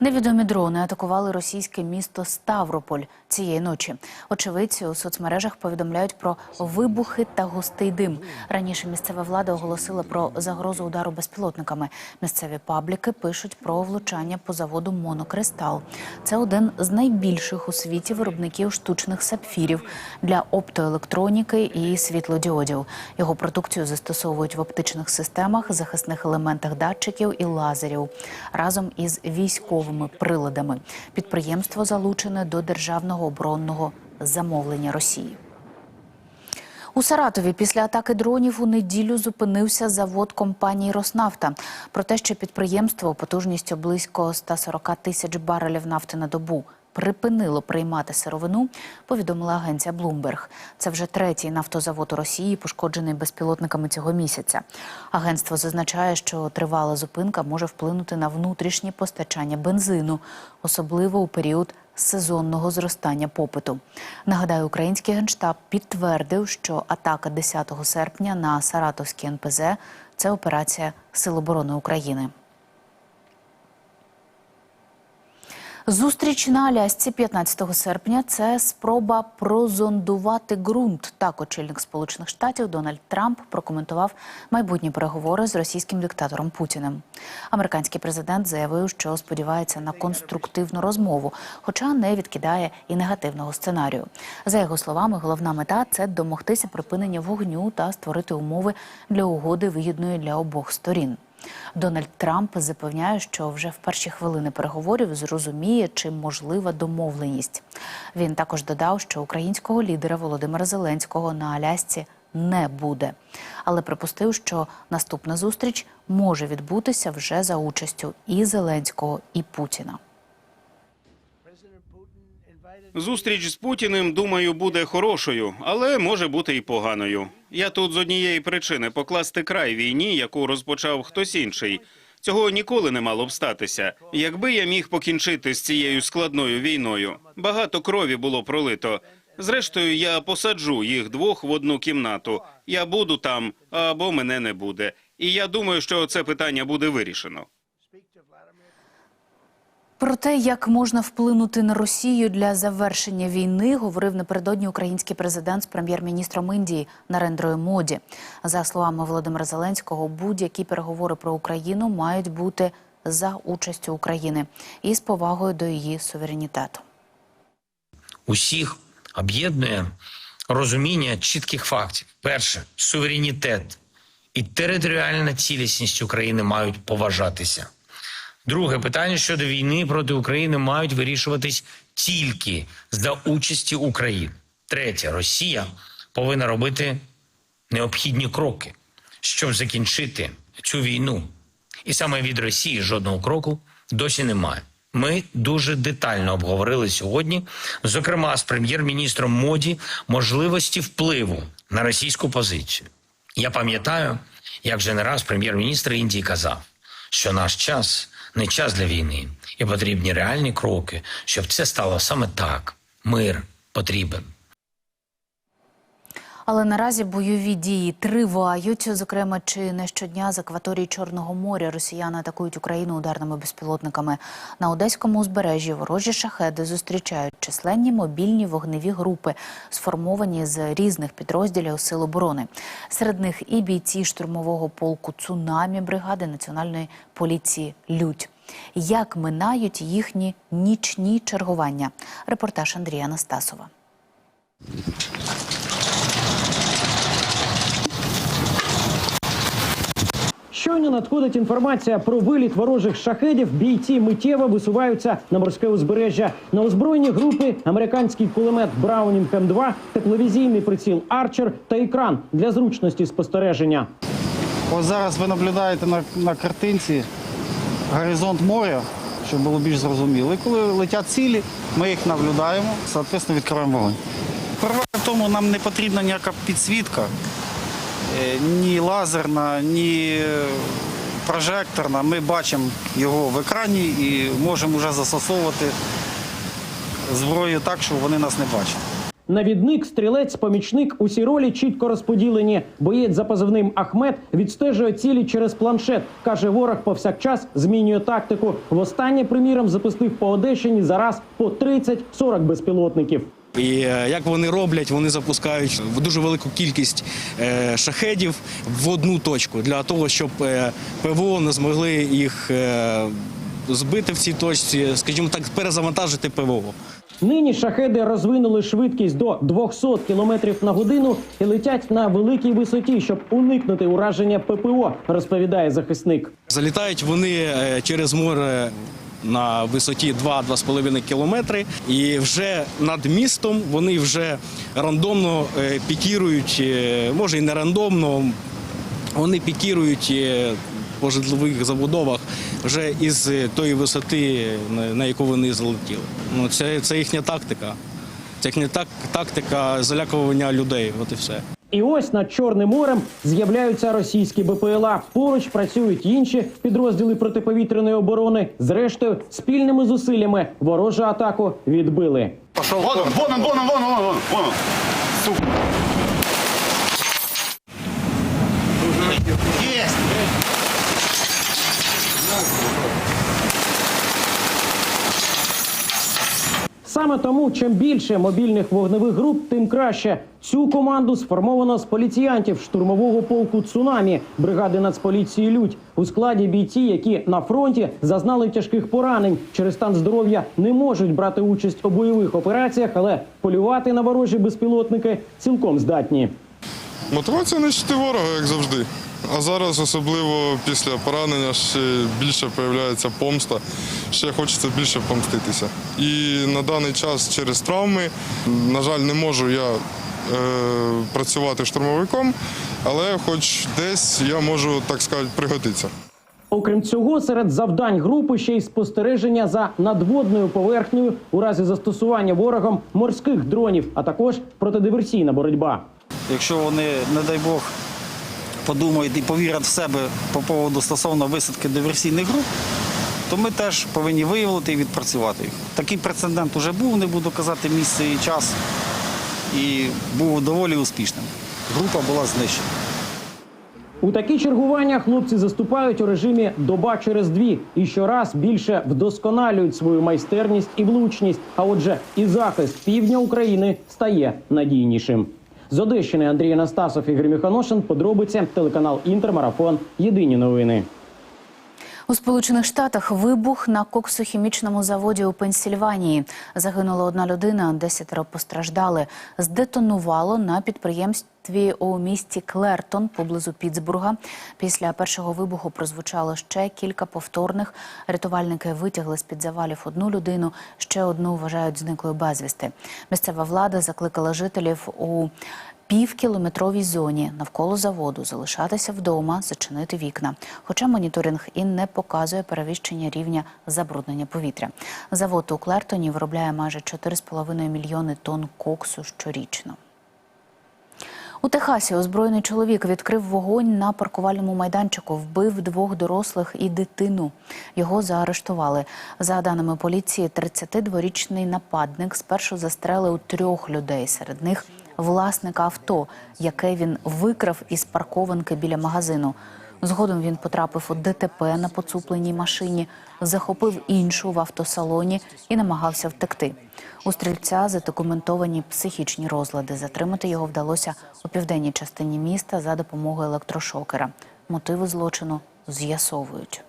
Невідомі дрони атакували російське місто Ставрополь цієї ночі. Очевидці у соцмережах повідомляють про вибухи та густий дим. Раніше місцева влада оголосила про загрозу удару безпілотниками. Місцеві пабліки пишуть про влучання по заводу Монокристал. Це один з найбільших у світі виробників штучних сапфірів для оптоелектроніки і світлодіодів. Його продукцію застосовують в оптичних системах, захисних елементах датчиків і лазерів разом із військовими приладами. Підприємство залучене до державного оборонного замовлення Росії. У Саратові після атаки дронів у неділю зупинився завод компанії Роснафта. Про те, що підприємство потужністю близько 140 тисяч барелів нафти на добу припинило приймати сировину, повідомила агенція Bloomberg. Це вже третій нафтозавод у Росії, пошкоджений безпілотниками цього місяця. Агентство зазначає, що тривала зупинка може вплинути на внутрішнє постачання бензину, особливо у період сезонного зростання попиту. Нагадаю, український генштаб підтвердив, що атака 10 серпня на Саратовський НПЗ – це операція Сил оборони України. Зустріч на Алясці 15 серпня це спроба прозондувати ґрунт. Так очільник Сполучених Штатів Дональд Трамп прокоментував майбутні переговори з російським диктатором Путіним. Американський президент заявив, що сподівається на конструктивну розмову, хоча не відкидає і негативного сценарію. За його словами, головна мета це домогтися припинення вогню та створити умови для угоди вигідної для обох сторін. Дональд Трамп запевняє, що вже в перші хвилини переговорів зрозуміє, чи можлива домовленість. Він також додав, що українського лідера Володимира Зеленського на Алясці не буде, але припустив, що наступна зустріч може відбутися вже за участю і Зеленського, і Путіна. Зустріч з Путіним, думаю, буде хорошою, але може бути і поганою. Я тут з однієї причини покласти край війні, яку розпочав хтось інший. Цього ніколи не мало б статися. Якби я міг покінчити з цією складною війною, багато крові було пролито. Зрештою, я посаджу їх двох в одну кімнату. Я буду там або мене не буде. І я думаю, що це питання буде вирішено. Про те, як можна вплинути на Росію для завершення війни, говорив напередодні український президент з прем'єр-міністром Індії Нарендрою Моді. За словами Володимира Зеленського, будь-які переговори про Україну мають бути за участю України і з повагою до її суверенітету. усіх об'єднує розуміння чітких фактів. Перше, суверенітет і територіальна цілісність України мають поважатися. Друге питання щодо війни проти України мають вирішуватись тільки за участі України. Третє, Росія повинна робити необхідні кроки, щоб закінчити цю війну. І саме від Росії жодного кроку досі немає. Ми дуже детально обговорили сьогодні, зокрема з прем'єр-міністром Моді, можливості впливу на російську позицію. Я пам'ятаю, як вже не раз прем'єр-міністр Індії казав, що наш час не час для війни, і потрібні реальні кроки, щоб це стало саме так. Мир потрібен. Але наразі бойові дії тривають. Зокрема, чи не щодня з акваторії Чорного моря росіяни атакують Україну ударними безпілотниками. На одеському узбережжі ворожі шахеди зустрічають численні мобільні вогневі групи, сформовані з різних підрозділів Сил оборони. Серед них і бійці штурмового полку цунамі бригади національної поліції Людь. Як минають їхні нічні чергування? Репортаж Андрія Анастасова. Щойно надходить інформація про виліт ворожих шахедів. Бійці миттєво висуваються на морське узбережжя. На озброєнні групи американський кулемет Браунінг М2, тепловізійний приціл Арчер та екран для зручності спостереження. Ось зараз ви наблюдаєте на, на картинці горизонт моря, щоб було більш зрозуміло. І коли летять цілі, ми їх наблюдаємо, соответственно, відкриваємо вогонь. Перевага в тому, нам не потрібна ніяка підсвітка, ні лазерна, ні е, прожекторна. Ми бачимо його в екрані і можемо вже застосовувати зброю так, щоб вони нас не бачили. Навідник, стрілець, помічник усі ролі чітко розподілені. Боєць за позивним Ахмед відстежує цілі через планшет. каже, ворог повсякчас змінює тактику. Востаннє, приміром, запустив по Одещині зараз по 30-40 безпілотників. І е, як вони роблять, вони запускають дуже велику кількість е, шахедів в одну точку для того, щоб е, ПВО не змогли їх збити в цій точці, скажімо так, перезавантажити ПВО. Нині шахеди розвинули швидкість до 200 км на годину і летять на великій висоті, щоб уникнути ураження ППО, розповідає захисник. Залітають вони через море на висоті 2-2,5 кілометри, і вже над містом вони вже рандомно е, пікірують, е, може і не рандомно, вони пікірують е, по житлових забудовах вже із тої висоти, на- яку вони залетіли. Ну, це, це їхня тактика. Це їхня так, тактика залякування людей. От і все. І ось над Чорним морем з'являються російські БПЛА. Поруч працюють інші підрозділи протиповітряної оборони. Зрештою, спільними зусиллями ворожу атаку відбили. Вон он, вон он, вон он, вон он, вон вон. Сука. Саме тому, чим більше мобільних вогневих груп, тим краще. Цю команду сформовано з поліціянтів штурмового полку цунамі бригади Нацполіції Людь у складі бійці, які на фронті зазнали тяжких поранень через стан здоров'я, не можуть брати участь у бойових операціях, але полювати на ворожі безпілотники цілком здатні. Мотивація нищити ворога, як завжди. А зараз, особливо після поранення, ще більше появляється помста, ще хочеться більше помститися. І на даний час через травми, на жаль, не можу я е, працювати штурмовиком, але хоч десь я можу, так сказати, пригодитися. Окрім цього, серед завдань групи ще й спостереження за надводною поверхнею у разі застосування ворогом морських дронів, а також протидиверсійна боротьба. Якщо вони, не дай Бог, подумають і повірять в себе по поводу стосовно висадки диверсійних груп, то ми теж повинні виявити і відпрацювати їх. Такий прецедент вже був, не буду казати місце і час, і був доволі успішним. Група була знищена. У такі чергування хлопці заступають у режимі доба через дві і щораз більше вдосконалюють свою майстерність і влучність. А отже, і захист півдня України стає надійнішим. З Одещини Андрій Анастасов Ігор Міханошин. Подробиці телеканал Інтермарафон. Єдині новини. У Сполучених Штатах вибух на коксохімічному заводі у Пенсільванії. Загинула одна людина, десятеро постраждали. Здетонувало на підприємстві у місті Клертон поблизу Пітсбурга. Після першого вибуху прозвучало ще кілька повторних. Рятувальники витягли з під завалів одну людину, ще одну вважають зниклою безвісти. Місцева влада закликала жителів у півкілометровій зоні навколо заводу залишатися вдома, зачинити вікна. Хоча моніторинг і не показує перевищення рівня забруднення повітря. Завод у Клертоні виробляє майже 4,5 мільйони тонн коксу щорічно. У Техасі озброєний чоловік відкрив вогонь на паркувальному майданчику, вбив двох дорослих і дитину. Його заарештували. За даними поліції, 32-річний нападник спершу застрелив трьох людей. Серед них власника авто, яке він викрав із паркованки біля магазину. Згодом він потрапив у ДТП на поцупленій машині, захопив іншу в автосалоні і намагався втекти. У стрільця задокументовані психічні розлади. Затримати його вдалося у південній частині міста за допомогою електрошокера. Мотиви злочину з'ясовують.